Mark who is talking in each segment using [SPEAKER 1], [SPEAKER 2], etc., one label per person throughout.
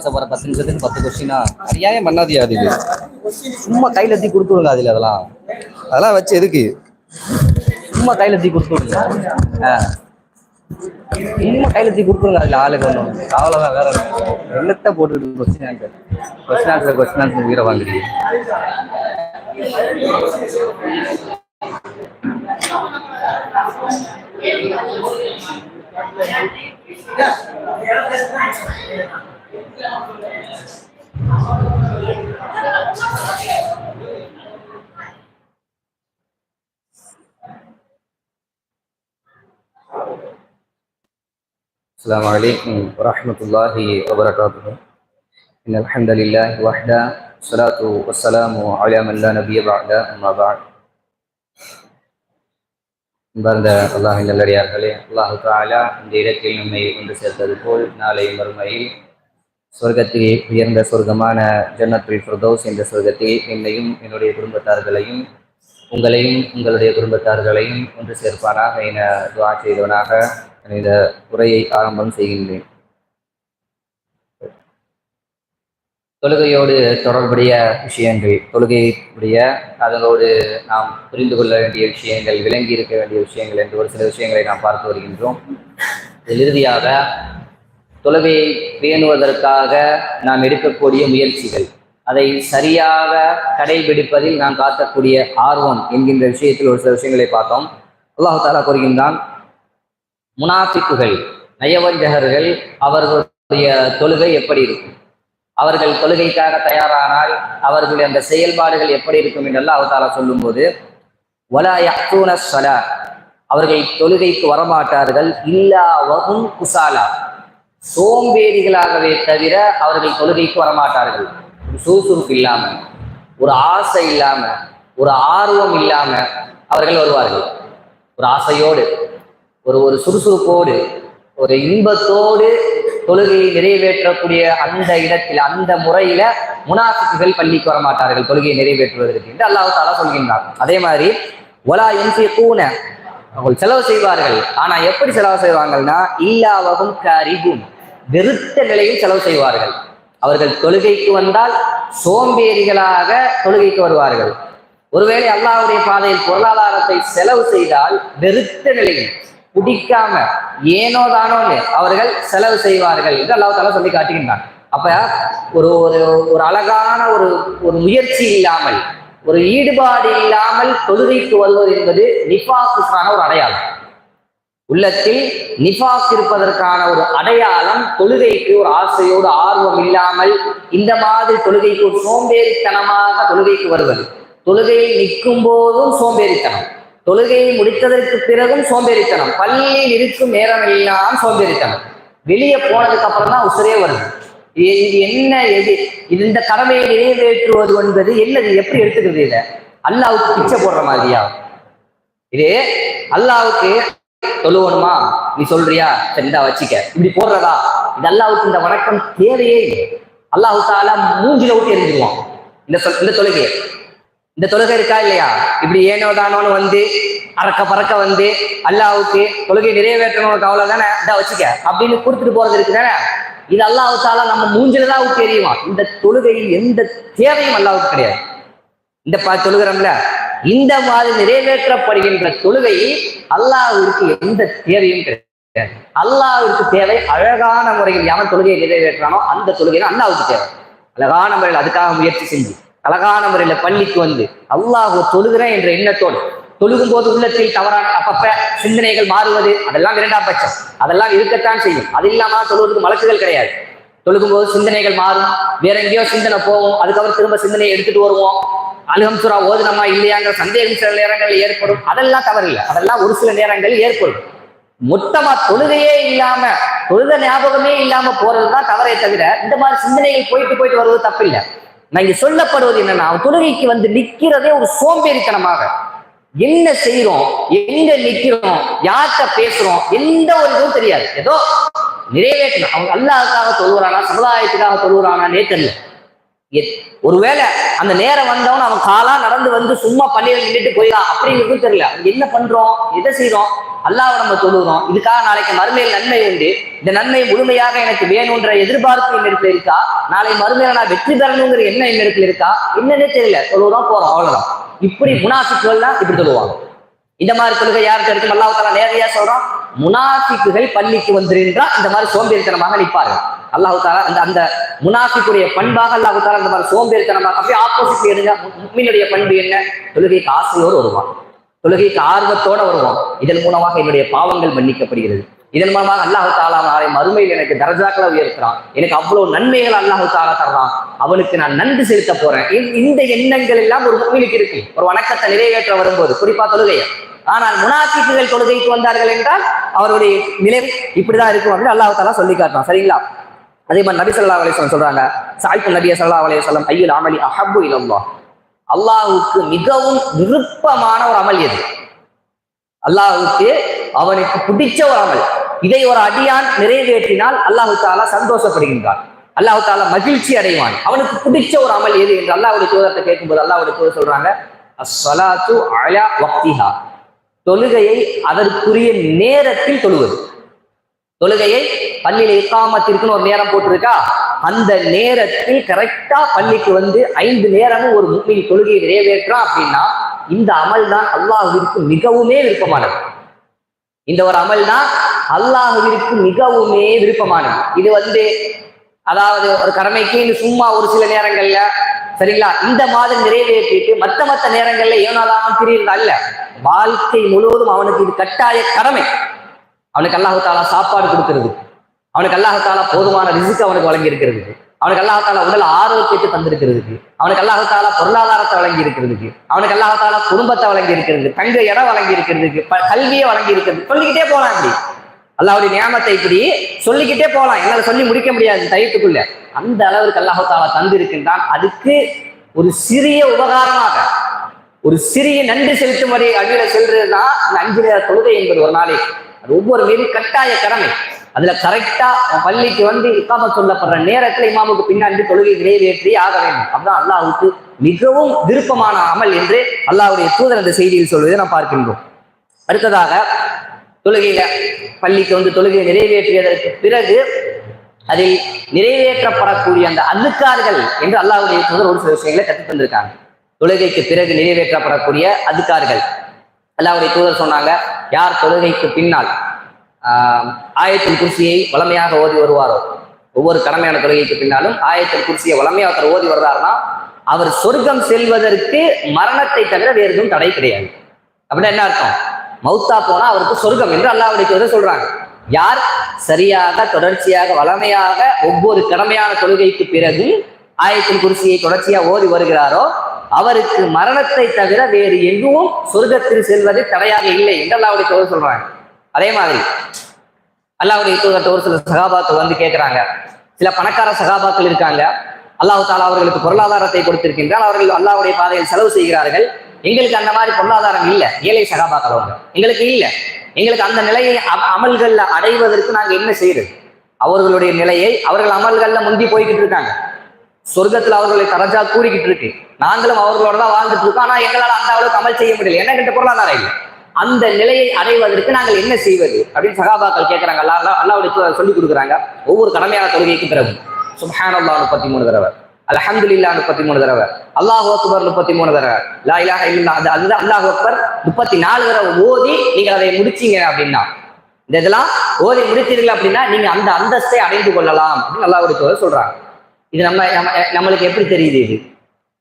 [SPEAKER 1] பேச போற பத்து நிமிஷத்துக்கு பத்து கொஸ்டினா அறியாமே பண்ணாதியா அது சும்மா கையில தீ கொடுத்துருங்க அதுல அதெல்லாம். அதெல்லாம் வச்சு எதுக்கு? சும்மா கையில தீ கொடுத்துருங்க சும்மா கையில தீ கொடுத்துருங்க அதுல ஆளுக்கு ஒன்றும் அவ்வளோதான் வேற ஒண்ணும். என்னத்த போட்டுக்கிட்டு question answer question answer question answer உயிரை வாங்குறீங்க. السلام عليكم ورحمة الله وبركاته إن الحمد لله وحده والصلاة والسلام على من لا نبي بعد أما بعد அன்பார்ந்த அல்லாஹின் நல்லடியார்களே அல்லாஹு தாலா இந்த இடத்தில் நம்மை கொண்டு சேர்த்தது போல் நாளை மறுமையில் சொர்க்கத்தில் உயர்ந்த சொர்க்கமான ஜன்னத்துல் ஃபிர்தோஸ் என்ற சொர்க்கத்தில் என்னையும் என்னுடைய குடும்பத்தார்களையும் உங்களையும் உங்களுடைய குடும்பத்தார்களையும் ஒன்று சேர்ப்பானாக என துவா செய்தவனாக இந்த உரையை ஆரம்பம் செய்கின்றேன். தொழுகையோடு தொடர்புடைய விஷயங்கள் தொழுகையுடைய அதனோடு நாம் புரிந்து கொள்ள வேண்டிய விஷயங்கள் விளங்கி இருக்க வேண்டிய விஷயங்கள் என்று ஒரு சில விஷயங்களை நாம் பார்த்து வருகின்றோம். இறுதியாக தொழுகையை பேணுவதற்காக நாம் எடுக்கக்கூடிய முயற்சிகள். அதை சரியாக கடைபிடிப்பதில் நாம் காட்டக்கூடிய ஆர்வம் என்கின்ற விஷயத்தில் ஒரு சில விஷயங்களை பார்த்தோம். அல்லாஹு தாலா கூறுகின்றான் முனாஃபிக்குகள் நயவஞ்சகர்கள் அவர்களுடைய தொழுகை எப்படி இருக்கும்? அவர்கள் தொழுகைக்காக தயாரானால் அவர்களுடைய அந்த செயல்பாடுகள் எப்படி இருக்கும்? என்றெல்லாம் அவதாரா சொல்லும்போது வலா அவர்கள் தொழுகைக்கு வரமாட்டார்கள் இல்லா வகும் குசாலா. சோம்பேறிகளாகவே தவிர அவர்கள் தொழுகைக்கு வரமாட்டார்கள். சுறுசுறுப்பு இல்லாம ஒரு ஆசை இல்லாம ஒரு ஆர்வம் இல்லாம அவர்கள் வருவார்கள். ஒரு ஆசையோடு ஒரு ஒரு சுறுசுறுப்போடு ஒரு இன்பத்தோடு தொழுகையை நிறைவேற்றக்கூடிய அந்த இடத்தில் அந்த முறையில முனாஃபிக்குகள் பள்ளிக்கு வரமாட்டார்கள் தொழுகையை நிறைவேற்றுவதற்கு என்று அல்லாஹ் தாலா சொல்கின்றார் அதே மாதிரி ஒலா என்சி கூன அவர்கள் செலவு செய்வார்கள். ஆனா எப்படி செலவு செய்வாங்கன்னா இல்லாவகும் கரிகும் வெறுத்த நிலையில் செலவு செய்வார்கள். அவர்கள் தொழுகைக்கு வந்தால் சோம்பேறிகளாக தொழுகைக்கு வருவார்கள். ஒருவேளை அல்லாவுடைய பாதையில் பொருளாதாரத்தை செலவு செய்தால் வெறுத்த நிலையில் பிடிக்காம ஏனோ தானோன்னு அவர்கள் செலவு செய்வார்கள் என்று அல்லாஹ் தாலா சொல்லி காட்டுகின்றான். அப்ப ஒரு ஒரு ஒரு அழகான ஒரு ஒரு முயற்சி இல்லாமல் ஒரு ஈடுபாடு இல்லாமல் தொழுகைக்கு வருவது என்பது நிஃபாக்குக்கான ஒரு அடையாளம். உள்ளத்தில் நிஃபாக் இருப்பதற்கான ஒரு அடையாளம் தொழுகைக்கு ஒரு ஆசையோடு ஆர்வம் இல்லாமல் இந்த மாதிரி தொழுகைக்கு ஒரு சோம்பேறித்தனமாக தொழுகைக்கு வருவது. தொழுகை நிற்கும் போதும் சோம்பேறித்தனம். தொழுகையை முடித்ததற்கு பிறகும் சோம்பேறித்தனம். பள்ளியில் இருக்கும் நேரம் எல்லாம் சோம்பேறித்தனம். வெளியே போனதுக்கு அப்புறம் தான் உசுரே வருது. என்ன எது? இது இந்த கடமையை நிறைவேற்றுவது என்பது என்னது? எப்படி எடுத்துக்கிறது இதை? அல்லாவுக்கு பிச்சை போடுற மாதிரியா? இது அல்லாவுக்கு சொல்லுவணுமா நீ சொல்றியா? சரிதா வச்சுக்க. இப்படி போடுறதா? இது அல்லாவுக்கு இந்த வணக்கம் தேவையே இல்லை. அல்லாஹு தாலா மூஞ்சில விட்டு எரிஞ்சிருவான் இந்த சொல் இந்த தொழுகை இந்த தொழுகை இருக்கா இல்லையா? இப்படி ஏனோ தானோன்னு வந்து அறக்க பறக்க வந்து அல்லாவுக்கு தொழுகை நிறைவேற்றணும் கவலை தானே இந்தா வச்சுக்க. அப்படின்னு கொடுத்துட்டு போறது இருக்கு தானே இது அல்லாஹு நம்ம மூஞ்சில தான் விட்டு இந்த தொழுகையில் எந்த தேவையும் அல்லாவுக்கு கிடையாது. இந்த பா தொழுகிறோம்ல? இந்த மாதிரி நிறைவேற்றப்படுகின்ற தொழுகையில் அல்லாவிற்கு எந்த தேவையும் கிடையாது. அல்லாவிற்கு தேவை அழகான முறையில் எவன் தொழுகையை நிறைவேற்றானோ அந்த தொழுகை தான் தேவை. அழகான முறையில் அதுக்காக முயற்சி செஞ்சு அழகான முறையில் பள்ளிக்கு வந்து அல்லாஹ் தொழுகிறேன் என்ற எண்ணத்தோடு தொழுகும் போது உள்ளத்தில் தவறான அப்பப்ப சிந்தனைகள் மாறுவது அதெல்லாம் இரண்டாம் பட்சம். அதெல்லாம் இருக்கத்தான் செய்யும். அது இல்லாம தொழுவதுக்கு வழக்குகள் கிடையாது. தொழுகும் போது சிந்தனைகள் மாறும். வேற எங்கேயோ சிந்தனை போகும். அதுக்கப்புறம் திரும்ப சிந்தனையை எடுத்துட்டு வருவோம். அலுகம்சுரா ஓதுனமா இல்லையாங்கிற சந்தேகம் சில நேரங்களில் ஏற்படும். அதெல்லாம் தவறில்லை. அதெல்லாம் ஒரு சில நேரங்களில் ஏற்படும். மொத்தமா தொழுகையே இல்லாம தொழுத ஞாபகமே இல்லாம போறதுதான் தவறே தவிர இந்த மாதிரி சிந்தனைகள் போயிட்டு போயிட்டு வருவது தப்பில்லை. நான் இங்க சொல்லப்படுவது என்னன்னா தொழுகைக்கு வந்து நிக்கிறதே ஒரு சோம்பேறித்தனமாக. என்ன செய்யறோம் எங்க நிக்கிறோம்? யார்கிட்ட பேசுறோம்? எந்த ஒரு இதுவும் தெரியாது. ஏதோ நிறைவேற்றணும். அவங்க அல்லாவுக்காக தொழுகிறானா சமுதாயத்துக்காக தொழுகிறானானே தெரியல. ஒருவேளை அந்த நேரம் வந்தவன் அவன் காலா நடந்து வந்து சும்மா பள்ளியில் நின்றுட்டு போயிடலாம் அப்படிங்கிறது தெரியல. அவங்க என்ன பண்றோம்? எதை செய்யறோம் அல்லாவை நம்ம தொழுகிறோம். இதுக்காக நாளைக்கு மறுமையில் நன்மை உண்டு. இந்த நன்மை முழுமையாக எனக்கு வேணுன்ற எதிர்பார்ப்பு என்னிடத்துல இருக்கா? நாளை மறுமையில நான் வெற்றி பெறணுங்கிற எண்ணம் என்னிடத்துல இருக்கா? என்னன்னே தெரியல. தொழுகிறோம் போறோம். அவ்வளவுதான். இப்படி முனாஃபிக்குகள் இப்படி சொல்லுவாங்க. இந்த மாதிரி தொழுகை யாருக்கு இருக்கும் அல்லாஹ் நேரடியா சொல்றோம் முனாஃபிக்குகள் பள்ளிக்கு வந்திருந்தா இந்த மாதிரி சோம்பேறித்தனமாக நிற்பார்கள். அல்லாஹு தாலா அந்த அந்த முனாஃபிக்குடைய பண்பாக அல்லாஹு தாலா இந்த மாதிரி சோம்பேறித்தனமாக அப்படியே ஆப்போசிட் எடுங்க முக்மீனுடைய பண்பு என்ன? தொழுகைக்கு ஆசையோடு வருவான். தொழுகைக்கு ஆர்வத்தோட வருவான். இதன் மூலமாக என்னுடைய பாவங்கள் மன்னிக்கப்படுகிறது. இதன் மூலமாக அல்லாஹு தாலா நாளை மறுமையில் எனக்கு தரஜாக்களை உயர்த்துறான். எனக்கு அவ்வளவு நன்மைகள் அல்லாஹு தாலா தர்றான். அவனுக்கு நான் நன்றி செலுத்த போறேன். இந்த- இந்த எண்ணங்கள் எல்லாம் ஒரு கோவிலுக்கு இருக்கு ஒரு வணக்கத்தை நிறைவேற்ற வரும்போது. குறிப்பா தொழுகையை. ஆனால் முனாஃபிக்குகள் தொழுகைக்கு வந்தார்கள் என்றால் அவருடைய நிலை இப்படிதான் இருக்கும் அப்படின்னு அல்லாஹ் தாலா சொல்லி காட்டுறான். சரிங்களா? அதே மாதிரி நபி ஸல்லல்லாஹு அலையம் சொல்றாங்க. சாய்ப்பு நபி சல்லா அலைஹி வஸல்லம் ஐயுல் அமலி அஹபு இலல்லாஹ். அல்லாஹுக்கு மிகவும் விருப்பமான ஒரு அமல் எது? அல்லாஹுக்கு அவனுக்கு பிடிச்ச ஒரு அமல். இதை ஒரு அடியான் நிறைவேற்றினால் அல்லாஹு தாலா சந்தோஷப்படுகின்றான். அல்லாஹு தாலா மகிழ்ச்சி அடைவான். அவனுக்கு பிடிச்ச ஒரு அமல் எது என்று அல்லாவுடைய தூதரத்தை கேட்கும்போது அல்லாவுடைய தூதர் சொல்றாங்க அஸ்வலாத்து அலா வக்திஹா. தொழுகையை அதற்குரிய நேரத்தில் தொழுவது. தொழுகையை பள்ளியில இக்காமத்திற்குன்னு ஒரு நேரம் போட்டிருக்கா? அந்த நேரத்தில் கரெக்டா பள்ளிக்கு வந்து ஐந்து நேரமும் ஒரு முக்மின் தொழுகையை நிறைவேற்றான் அப்படின்னா இந்த அமல் தான் அல்லாஹுவிற்கு மிகவுமே விருப்பமானது. இந்த ஒரு அமல் தான் அல்லாஹுவிற்கு மிகவுமே விருப்பமானது. இது வந்து அதாவது ஒரு கடமைக்கு சும்மா ஒரு சில நேரங்கள்ல சரிங்களா? இந்த மாதிரி நிறைவேற்றிட்டு மத்த மத்த நேரங்கள்ல ஏனாலாம் திரியிருந்தா இல்ல? வாழ்க்கை முழுவதும் அவனுக்கு இது கட்டாய கடமை. அவனுக்கு அல்லாஹத்தாலா சாப்பாடு கொடுக்கிறது. அவனுக்கு அல்லாஹத்தாலா போதுமான ரிசுக்கு அவனுக்கு வழங்கி இருக்கிறது அவனுக்கு அல்லாஹத்தாலா உடல் ஆரோக்கியத்தை தந்திருக்கிறதுக்கு. அவனுக்கு அல்லாஹத்தாலா பொருளாதாரத்தை வழங்கி இருக்கிறதுக்கு அவனுக்கு அல்லாஹத்தாலா குடும்பத்தை வழங்கி இருக்கிறது தங்க இடம் வழங்கி இருக்கிறதுக்கு கல்வியை வழங்கி இருக்கிறது சொல்லிக்கிட்டே போலாம் அப்படி அல்லாவுடைய நியமத்தை இப்படி சொல்லிக்கிட்டே போகலாம். என்னால் சொல்லி முடிக்க முடியாது தயத்துக்குள்ள அந்த அளவுக்கு அல்லாஹு தாலா தந்திருக்கின்றான். அதுக்கு ஒரு சிறிய உபகாரமாக ஒரு சிறிய நன்றி செலுத்தும் வரை அடியில செல்றதுதான் இந்த அஞ்சு நேர தொழுகை என்பது ஒரு நாளைக்கு அது ஒவ்வொரு மீது கட்டாய கடமை. அதுல கரெக்டா பள்ளிக்கு வந்து இக்காம சொல்லப்படுற நேரத்துல இமாமுக்கு பின்னாடி தொழுகை நிறைவேற்றி ஆக வேண்டும். அப்படிதான் அல்லாஹுக்கு மிகவும் விருப்பமான அமல் என்று அல்லாஹ்வுடைய தூதர் அந்த செய்தியில் சொல்வதை நாம் பார்க்கின்றோம். அடுத்ததாக தொழுகையில பள்ளிக்கு வந்து தொழுகையை நிறைவேற்றியதற்கு பிறகு அதில் நிறைவேற்றப்படக்கூடிய அந்த அதுக்கார்கள் என்று அல்லாவுடைய தூதர் ஒரு சில விஷயங்களை கற்றுத் தந்திருக்காங்க. தொழுகைக்கு பிறகு நிறைவேற்றப்படக்கூடிய அதுக்கார்கள் அல்லாவுடைய தூதர் சொன்னாங்க யார் தொழுகைக்கு பின்னால் ஆயத்தின் ஆயத்துல் குர்சியை வளமையாக ஓதி வருவாரோ? ஒவ்வொரு கடமையான தொழுகைக்கு பின்னாலும் ஆயத்தின் குர்சியை வளமையாக ஒருத்தர் ஓதி வர்றாருன்னா அவர் சொர்க்கம் செல்வதற்கு மரணத்தை தவிர வேறு எதுவும் தடை கிடையாது. அப்படின்னா என்ன அர்த்தம்? மௌத்தா போனா அவருக்கு சொர்க்கம் என்று அல்லாவுடைய தூதர் சொல்றாங்க. யார்? சரியாக தொடர்ச்சியாக வளமையாக ஒவ்வொரு கடமையான தொழுகைக்கு பிறகு ஆயத்தின் குருசியை தொடர்ச்சியா ஓதி வருகிறாரோ அவருக்கு மரணத்தை தவிர வேறு எங்கும் சொர்க்கத்தில் செல்வது தடையாக இல்லை என்று அல்லாவுடைய தூதர் சொல்றாங்க. அதே மாதிரி அல்லாவுடைய தூதர்கிட்ட ஒரு சில சகாபாக்கள் வந்து கேட்கிறாங்க சில பணக்கார சகாபாக்கள் இருக்காங்க. அல்லாஹ் தாலா அவர்களுக்கு பொருளாதாரத்தை கொடுத்திருக்கின்றால் அவர்கள் அல்லாவுடைய பாதையில் செலவு செய்கிறார்கள். எங்களுக்கு அந்த மாதிரி பொருளாதாரம் இல்லை. ஏழை சகாபாக்கள் எங்களுக்கு இல்லை. எங்களுக்கு அந்த நிலையை அமல்கள்ல அடைவதற்கு நாங்கள் என்ன செய்யறது? அவர்களுடைய நிலையை அவர்கள் அமல்கள்ல முந்தி போய்கிட்டு இருக்காங்க. சொர்க்கத்துல அவர்களை தரஜா கூறிக்கிட்டு இருக்கு. நாங்களும் அவர்களோட தான் வாழ்ந்துட்டு இருக்கோம். ஆனா எங்களால் அந்த அளவுக்கு அமல் செய்ய முடியல. என்ன கிட்ட பொருளாதாரம் இல்லை. அந்த நிலையை அடைவதற்கு நாங்கள் என்ன செய்வது? அப்படின்னு சகாபாக்கள் கேட்கிறாங்க அல்லா அல்லா- அல்லாஹ்வுடைய சொல்லி கொடுக்குறாங்க. ஒவ்வொரு கடமையான தொழுகைக்கு பிறகு சுப்ஹானல்லாஹ் முப்பத்தி மூணு தடவை. அல்ஹம்துலில்லாஹ் முப்பத்தி மூணு தடவை. அல்லாஹ் அக்பர் முப்பத்தி மூணு தடவை. லா இலாக இல்லா அது அதுதான் அல்லாஹ் அக்பர் முப்பத்தி நாலு தடவை ஓதி நீங்க அதை முடிச்சீங்க அப்படின்னா. இந்த இதெல்லாம் ஓதி முடித்தீர்கள் அப்படின்னா நீங்க அந்த அந்தஸ்தை அடைந்து கொள்ளலாம் அப்படின்னு அல்லாஹ்வுடைய ஒரு சொல்றாங்க. இது நம்ம நம்ம நம்மளுக்கு எப்படி தெரியுது இது?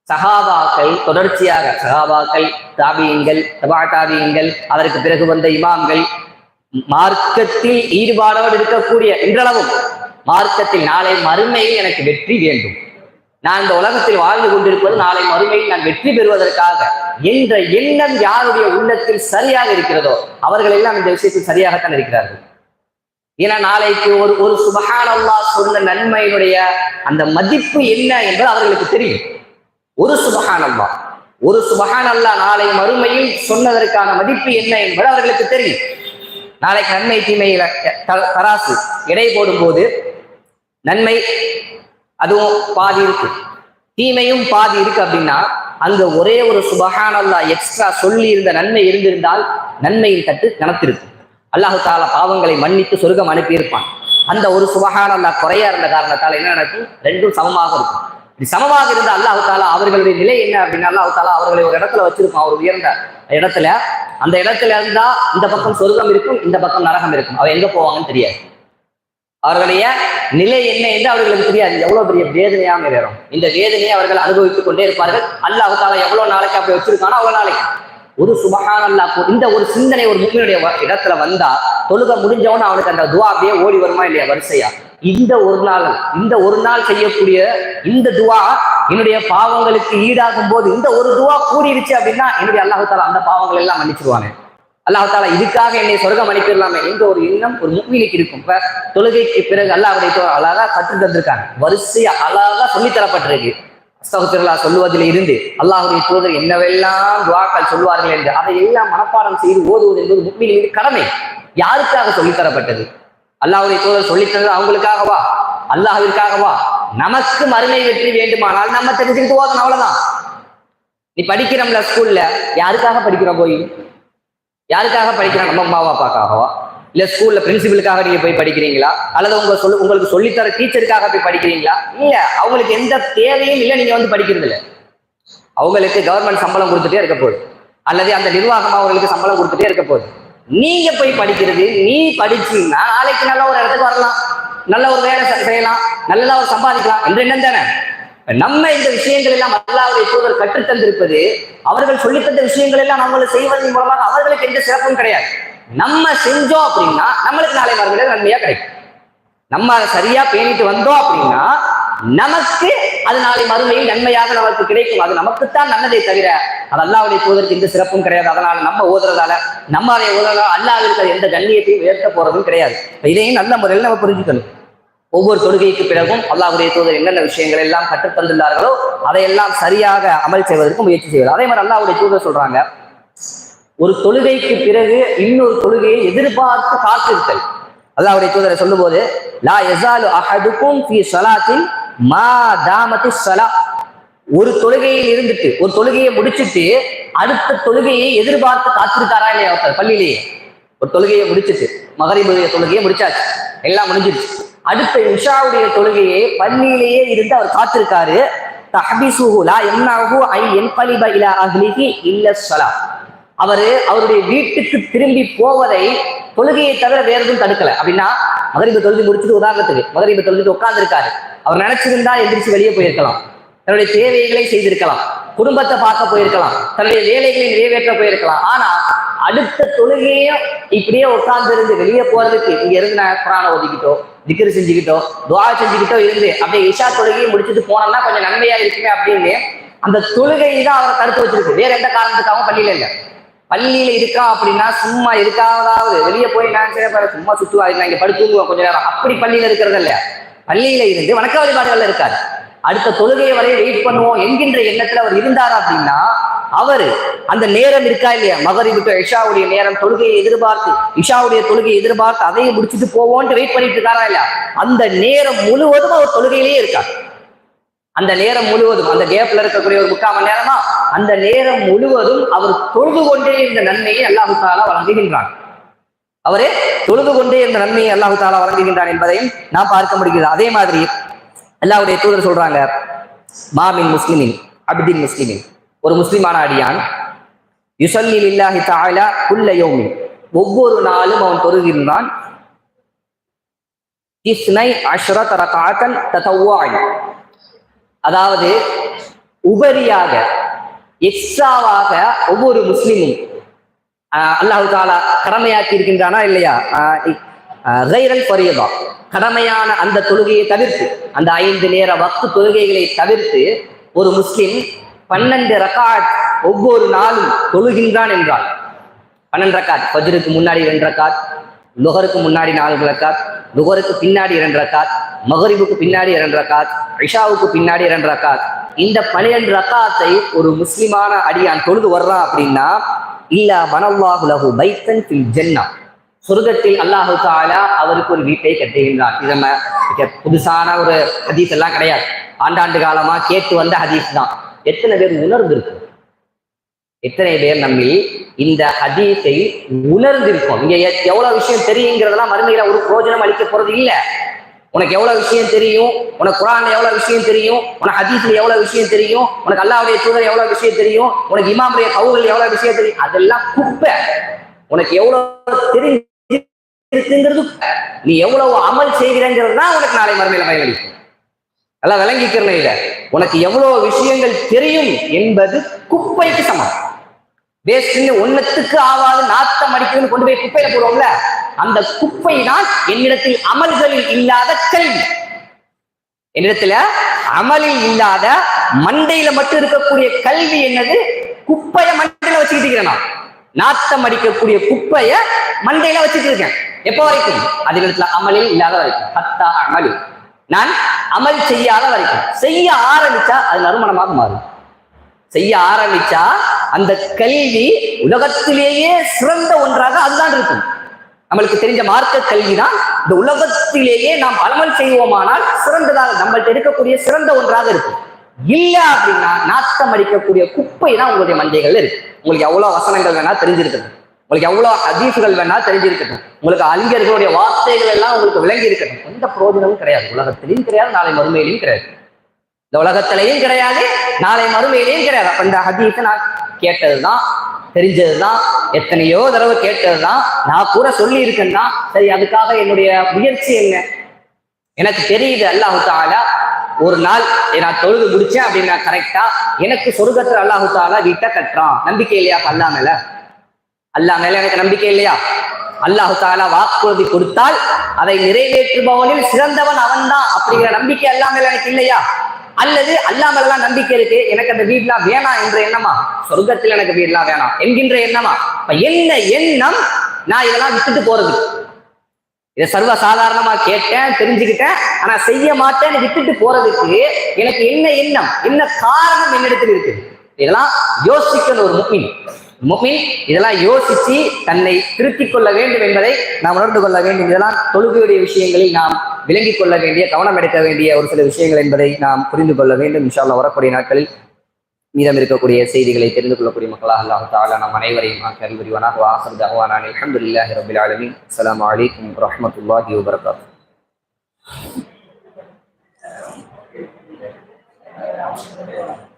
[SPEAKER 1] சஹாபாக்கள் தொடர்ச்சியாக சஹாபாக்கள் தாபியங்கள் தபா தாபியங்கள் அதற்கு பிறகு வந்த இமாம்கள் மார்க்கத்தில் ஈடுபாடோடு இருக்கக்கூடிய இன்றளவும் மார்க்கத்தில் நாளை மறுமையில் எனக்கு வெற்றி வேண்டும். நான் இந்த உலகத்தில் வாழ்ந்து கொண்டிருப்பது நாளை மறுமையில் நான் வெற்றி பெறுவதற்காக. என்ற எண்ணம் யாருடைய உள்ளத்தில் சரியாக இருக்கிறதோ அவர்கள் எல்லாம் இந்த விஷயத்தில் சரியாகத்தான் இருக்கிறார்கள். ஏன்னா நாளைக்கு ஒரு ஒரு சுபஹானல்லா சொன்ன நன்மையினுடைய அந்த மதிப்பு என்ன என்பது அவர்களுக்கு தெரியும். ஒரு சுபஹானல்லா ஒரு சுபஹானல்லா நாளை மறுமையில் சொன்னதற்கான மதிப்பு என்ன என்பது அவர்களுக்கு தெரியும். நாளைக்கு நன்மை தீமையில தராசு எடை போடும்போது நன்மை அதுவும் பாதி இருக்கு. தீமையும் பாதி இருக்கு அப்படின்னா அங்க ஒரே ஒரு சுபஹானல்லா எக்ஸ்ட்ரா சொல்லி இருந்த நன்மை இருந்திருந்தால் நன்மையின் தட்டு கணத்திருக்கும் அல்லாஹு தாலா பாவங்களை மன்னித்து சொர்க்கம் அனுப்பியிருப்பான். அந்த ஒரு சுபஹான் அல்லாஹ் குறையா இருந்த காரணத்தால் என்ன நடக்கும்? ரெண்டும் சமமாக இருக்கும். இப்படி சமமாக இருந்த அல்லாஹு தாலா அவர்களுடைய நிலை என்ன அப்படின்னா அல்லாஹு தாலா அவர்களை ஒரு இடத்துல வச்சிருப்பான் அவர் உயர்ந்த இடத்துல. அந்த இடத்துல இருந்தா இந்த பக்கம் சொர்க்கம் இருக்கும் இந்த பக்கம் நரகம் இருக்கும். அவ எங்க போவாங்கன்னு தெரியாது. அவர்களுடைய நிலை என்ன என்று அவர்களுக்கு தெரியாது. எவ்வளவு பெரிய வேதனையாக நேரம் இந்த வேதனையை அவர்கள் அனுபவித்துக் கொண்டே இருப்பார்கள். அல்லாஹு தாலா எவ்வளவு நாளைக்கு அப்படி வச்சிருக்கானோ அவ்வளவு நாளைக்கு. ஒரு சுபகான அல்லா இந்த ஒரு சிந்தனை ஒரு முக்கியனுடைய இடத்துல வந்தா தொழுக முடிஞ்சவன அவனுக்கு அந்த துவா அப்படியே ஓடி வருமா இல்லையா? வரிசையா. இந்த ஒரு நாள் இந்த ஒரு நாள் செய்யக்கூடிய இந்த துவா என்னுடைய பாவங்களுக்கு ஈடாகும் போது இந்த ஒரு துவா கூடிருச்சு அப்படின்னா என்னுடைய அல்லாஹு தாலா அந்த பாவங்கள் எல்லாம் மன்னிச்சிருவானே. அல்லாஹால இதுக்காக என்னை சொர்க்கம் அனுப்பிடலாமே என்ற ஒரு எண்ணம் ஒரு முக்மீனுக்கு இருக்கும். இப்ப தொழுகைக்கு பிறகு அல்லாஹ் தோ- அழகா கற்று தந்திருக்காங்க. வரிசையா அழகா சொல்லித்தரப்பட்டிருக்கு தரப்பட்டிருக்கு. சொல்லுவதில் இருந்து அல்லாஹுடைய தூதர் என்னவெல்லாம் துவாக்கள் சொல்வார்கள் என்று அதை எல்லாம் மனப்பாடம் செய்து ஓதுவது என்பது முக்மீன் மீது கடமை. யாருக்காக சொல்லித் தரப்பட்டது? தூதர் சொல்லித்தரது அவங்களுக்காகவா அல்லாஹிற்காகவா நமக்கு மறுமை வெற்றி வேண்டுமானால் நம்ம தெரிஞ்சுக்கிட்டு ஓதணும் அவ்வளவுதான். நீ படிக்கிறோம்ல ஸ்கூல்ல யாருக்காக படிக்கிறோம் போய்? யாருக்காக படிக்கிறோம் நம்ம அம்மா அப்பாக்காகவா? இல்ல ஸ்கூல்ல பிரின்சிபலுக்காக நீங்க போய் படிக்கிறீங்களா? அல்லது உங்க சொல்லு உங்களுக்கு சொல்லித்தர டீச்சருக்காக போய் படிக்கிறீங்களா? இல்ல அவங்களுக்கு எந்த தேவையும் இல்லை நீங்க வந்து படிக்கிறது இல்ல அவங்களுக்கு கவர்மெண்ட் சம்பளம் கொடுத்துட்டே இருக்க போகுது. அல்லது அந்த நிர்வாகம் அவங்களுக்கு சம்பளம் கொடுத்துட்டே இருக்க போகுது. நீங்க போய் படிக்கிறது நீ படிச்சீங்கன்னா நாளைக்கு நல்ல ஒரு இடத்துக்கு வரலாம். நல்ல ஒரு வேலை செ- செய்யலாம். நல்லா ஒரு சம்பாதிக்கலாம். என்று எண்ணம் தானே? நம்ம இந்த விஷயங்கள் எல்லாம் அல்லாவுடைய தூதர் கற்றுத்தந்திருப்பது அவர்கள் சொல்லித் தந்த விஷயங்கள் எல்லாம் நம்மளை செய்வதன் மூலமாக அவர்களுக்கு எந்த சிறப்பும் கிடையாது. நம்ம செஞ்சோம் அப்படின்னா நம்மளுக்கு நாளை மறுபடியும் நன்மையா கிடைக்கும். நம்ம அதை சரியா பேணிட்டு வந்தோம் அப்படின்னா நமக்கு அது நாளை மறுமையில் நன்மையாக நமக்கு கிடைக்கும். அது நமக்குத்தான் நல்லதே தவிர அது அல்லாவுடைய தூதருக்கு எந்த சிறப்பும் கிடையாது. அதனால நம்ம ஓதுறதால நம்ம அதை ஓதுறதால அல்லாவிற்கு எந்த கண்ணியத்தையும் உயர்த்த போறதும் கிடையாது. இதையும் நல்ல முறையில் நம்ம புரிஞ்சுக்கணும். ஒவ்வொரு தொழுகைக்கு பிறகும் அல்லாஹுடைய தூதர் என்னென்ன விஷயங்கள் எல்லாம் கற்றுத்தந்துள்ளார்களோ அதையெல்லாம் சரியாக அமல் செய்வதற்கு முயற்சி செய்வது அதே மாதிரி அல்லாஹுடைய தூதர் சொல்றாங்க ஒரு தொழுகைக்கு பிறகு இன்னொரு தொழுகையை எதிர்பார்த்து காத்திருத்தல். அல்லாஹ்வுடைய தூதரை சொல்லும்போது லா எசாலு அஹதுக்கும் ஃபீ மா தாமத்து சலா ஒரு தொழுகையில் இருந்துட்டு ஒரு தொழுகையை முடிச்சிட்டு அடுத்த தொழுகையை எதிர்பார்த்து காத்திருக்காரா இல்லையா ஒருத்தர் பள்ளியிலேயே? ஒரு தொழுகையை முடிச்சுட்டு மகரிபுடைய தொழுகையை முடிச்சாச்சு. எல்லாம் முடிஞ்சிருச்சு. அடுத்த உஷாவுடைய தொழுகையை பள்ளியிலேயே இருந்து அவர் காத்திருக்காரு. தஹபிசுஹு லா ஐ ஐ பலிப இலா அஹ்லிஹி இல்ல சொலா அவரு அவருடைய வீட்டுக்கு திரும்பி போவதை தொழுகையை தவிர வேற எதுவும் தடுக்கல. அப்படின்னா மகரிபு தொழுது முடிச்சுட்டு உதாரணத்துக்கு மகரிபு தொழுதுட்டு உட்கார்ந்திருக்காரு. அவர் நினைச்சிருந்தா எந்திரிச்சு வெளியே போயிருக்கலாம். தன்னுடைய தேவைகளை செய்திருக்கலாம். குடும்பத்தை பார்க்க போயிருக்கலாம். தன்னுடைய வேலைகளை நிறைவேற்ற போயிருக்கலாம். ஆனா அடுத்த தொழுகையும் இப்படியே உட்கார்ந்து இருந்து வெளியே போறதுக்கு இங்க இருந்து நான் குரான ஒதுக்கிட்டோம் திக்ரு செஞ்சுக்கிட்டோ துவா செஞ்சுக்கிட்டோ இருந்து அப்படியே இஷா தொழுகையை முடிச்சுட்டு போனோம்னா கொஞ்சம் நன்மையா இருக்குமே அப்படின்னு அந்த தொழுகை தான் அவரை தடுத்து வச்சிருக்கு. வேற எந்த காரணத்துக்காகவும் பள்ளியில இல்லை. பள்ளியில இருக்கா அப்படின்னா சும்மா இருக்காதாவது வெளியே போய் நான் சரி சும்மா சுத்துவா நான் இங்க படுத்து கொஞ்ச நேரம். அப்படி பள்ளியில இருக்கிறது இல்ல. பள்ளியில இருந்து வணக்க வழிபாடுகள்ல இருக்காரு. அடுத்த தொழுகை வரை வெயிட் பண்ணுவோம் என்கின்ற எண்ணத்துல அவர் இருந்தார் அப்படின்னா அவரு அந்த நேரம் இருக்கா இல்லையா? மகரிபுக்கு இஷாவுடைய நேரம் தொழுகையை எதிர்பார்த்து இஷாவுடைய தொழுகையை எதிர்பார்த்து அதையும் முடிச்சுட்டு போவோன்ட்டு வெயிட் பண்ணிட்டு இருக்காரா இல்லையா? அந்த நேரம் முழுவதும் அவர் தொழுகையிலேயே இருக்கார். அந்த நேரம் முழுவதும் அந்த கேப்ல இருக்கக்கூடிய ஒரு முக்கால் மணி நேரமா அந்த நேரம் முழுவதும் அவர் தொழுது கொண்டே இருந்த நன்மையை அல்லாஹு தாலா வழங்குகின்றான். அவரே தொழுது கொண்டே இருந்த நன்மையை அல்லாஹு தாலா வழங்குகின்றான் என்பதையும் நாம் பார்க்க முடிகிறது. அதே மாதிரி அல்லாவுடைய தூதர் சொல்றாங்க மாமின் முஸ்லிமின் அப்தின் முஸ்லிமின். ஒரு முஸ்லிமான அடியான். யுசல்லில் இல்லாஹி தஆலா குல்ல ஒவ்வொரு நாளும் அவன் தொழுகின்றான். இஸ்னை அஷ்ரத் ரகாத்தன் ததவ்வாய் அதாவது உபரியாக எக்ஸ்ட்ராவாக ஒவ்வொரு முஸ்லிமும் அல்லாஹு தாலா கடமையாக்கி இருக்கின்றானா இல்லையா? கைரல் பரியதா கடமையான அந்த தொழுகையை தவிர்த்து அந்த ஐந்து நேர வக்து தொழுகைகளை தவிர்த்து ஒரு முஸ்லிம் பன்னெண்டு ரகாட் ஒவ்வொரு நாளும் தொழுகின்றான் என்றான். பன்னெண்டு ரக்காத் ஃபஜ்ருக்கு முன்னாடி ரெண்டு ரக்காத் லுகருக்கு முன்னாடி நான்கு ரக்காத் லுகருக்கு பின்னாடி இரண்டு ரக்காத் மகரிபுக்கு பின்னாடி இரண்டு ரக்காத் ஐஷாவுக்கு பின்னாடி இரண்டு ரக்காத். இந்த பன்னிரெண்டு ரக்காத்தை ஒரு முஸ்லிமான அடியான் தொழுது வர்றான் அப்படின்னா இல்ல மனல்லாஹு பைத்தன் ஃபில் ஜென்னா. சொர்க்கத்தில் அல்லாஹு தாலா அவருக்கு ஒரு வீட்டை கட்டுகின்றான். இது நம்ம புதுசான ஒரு ஹதீஸ் எல்லாம் கிடையாது. ஆண்டாண்டு காலமா கேட்டு வந்த ஹதீஸ் தான். எத்தனை பேர் உணர்ந்து எத்தனை பேர் நம்மில் இந்த ஹதீஸை உணர்ந்திருக்கோம்? இங்க எவ்வளவு விஷயம் தெரியுங்கிறதெல்லாம் மறுமையில ஒரு பிரோஜனம் அளிக்க போறது இல்லை. உனக்கு எவ்வளவு விஷயம் தெரியும்? உனக்கு குரான்ல எவ்வளவு விஷயம் தெரியும்? உனக்கு ஹதீஸ்ல எவ்வளவு விஷயம் தெரியும்? உனக்கு அல்லாவுடைய தூதர் எவ்வளவு விஷயம் தெரியும்? உனக்கு இமாமுடைய கவுகள் எவ்வளவு விஷயம் தெரியும்? அதெல்லாம் குப்பை. உனக்கு எவ்வளவு தெரிஞ்சிருக்குங்கிறது நீ எவ்வளவு அமல் செய்கிறங்கிறது தான் உனக்கு நாளை மறுமையில பயனளிக்கும். நல்லா விளங்கிக்கிறேன் இல்ல உனக்கு எவ்வளவு விஷயங்கள் தெரியும் என்பது குப்பைக்கு சமம். வேஸ்ட்னு ஒன்னத்துக்கு ஆவாது நாத்தம் அடிக்குதுன்னு கொண்டு போய் குப்பையில போடுவோம்ல அந்த குப்பை தான் என்னிடத்தில் அமல்களில் இல்லாத கல்வி. என்னிடத்துல அமலில் இல்லாத மண்டையில மட்டும் இருக்கக்கூடிய கல்வி என்னது? குப்பைய மண்டையில வச்சுக்கிட்டு இருக்கிறேன் நான். நாத்தம் அடிக்கக்கூடிய குப்பைய மண்டையில வச்சுட்டு இருக்கேன். எப்போ வரைக்கும்? அதிலிடத்துல அமலில் இல்லாத வரைக்கும். ஹத்தா அமலில். நான் அமல் செய்யாத வரைக்கும். செய்ய ஆரம்பிச்சா அது நறுமணமாக மாறும். செய்ய ஆரம்பிச்சா அந்த கல்வி உலகத்திலேயே சிறந்த ஒன்றாக அதுதான் இருக்கும். நம்மளுக்கு தெரிஞ்ச மார்க்க கல்வி தான் இந்த உலகத்திலேயே நாம் அமல் செய்வோமானால் சிறந்ததாக நம்மள்கிட்ட இருக்கக்கூடிய சிறந்த ஒன்றாக இருக்கும். இல்ல அப்படின்னா நாத்தம் அடிக்கக்கூடிய குப்பை தான் உங்களுடைய மண்டைகள்ல இருக்கு. உங்களுக்கு எவ்வளவு வசனங்கள் வேணா தெரிஞ்சிருக்கிறது உங்களுக்கு எவ்வளவு ஹதீஸ்கள் வேணா தெரிஞ்சிருக்கட்டும். உங்களுக்கு அறிஞர்களுடைய வார்த்தைகள் எல்லாம் உங்களுக்கு விளங்கி இருக்கட்டும் எந்த பிரயோஜனமும் கிடையாது. உலகத்திலையும் கிடையாது நாளை மறுமையிலையும் கிடையாது. இந்த உலகத்திலையும் கிடையாது நாளை மறுமையிலையும் கிடையாது. அப்ப இந்த ஹதீஸை நான் கேட்டதுதான் தெரிஞ்சதுதான் எத்தனையோ தடவை கேட்டதுதான் நான் கூட சொல்லி இருக்கேன்னா சரி அதுக்காக என்னுடைய முயற்சி என்ன? எனக்கு தெரியுது அல்லாஹு தாலா ஒரு நாள் நான் தொழுது முடிச்சேன் அப்படின்னா கரெக்டா எனக்கு சொர்க்கத்தில் அல்லாஹு தாலா வீட்டை கட்டுறான். நம்பிக்கை இல்லையா பண்ணாமல அல்லாஹ் மேல எனக்கு நம்பிக்கை இல்லையா? அல்லாஹு தாலா வாக்குறுதி கொடுத்தால் அதை நிறைவேற்றுபவனில் சிறந்தவன் அவன்தான் அப்படிங்கிற நம்பிக்கை அல்லாஹ் மேல எனக்கு இல்லையா? அல்லது அல்லாஹ் மேலலாம் நம்பிக்கை இருக்கு. எனக்கு அந்த வீடுலாம் வேணாம் என்ற எண்ணமா? சொர்க்கத்தில் எனக்கு வீடுலாம் வேணாம். என்கின்ற எண்ணமா? இப்ப என்ன எண்ணம்? நான் இதெல்லாம் விட்டுட்டு போறது. இதை சர்வ சாதாரணமா கேட்டேன் தெரிஞ்சுக்கிட்டேன் ஆனா செய்ய மாட்டேன்னு விட்டுட்டு போறதுக்கு எனக்கு என்ன எண்ணம்? என்ன காரணம் என்னிடத்தில் இருக்கு? இதெல்லாம் யோசிக்கணும் ஒரு முக்கியம் முக்மின் இதெல்லாம் யோசித்து தன்னை திருத்திக் கொள்ள வேண்டும் என்பதை நாம் உணர்ந்து கொள்ள வேண்டும். இதெல்லாம் தொழுகையுடைய விஷயங்களில் நாம் விளங்கிக் கொள்ள வேண்டிய கவனம் எடுக்க வேண்டிய ஒரு சில விஷயங்கள் என்பதை நாம் புரிந்து கொள்ள வேண்டும். இன்ஷால்லா வரக்கூடிய நாட்களில் மீதம் இருக்கக்கூடிய செய்திகளை தெரிந்து கொள்ளக்கூடிய மக்களாக அல்லாஹ் தாலா நம் அனைவரையும் அறிவுரிவனாக ஆசர் தகவானானே அஹமதுல்லாஹி ரபில் ஆலமின். அஸ்லாம் வலைக்கம் வரமத்துல்லாஹி வபரகாத். Thank you.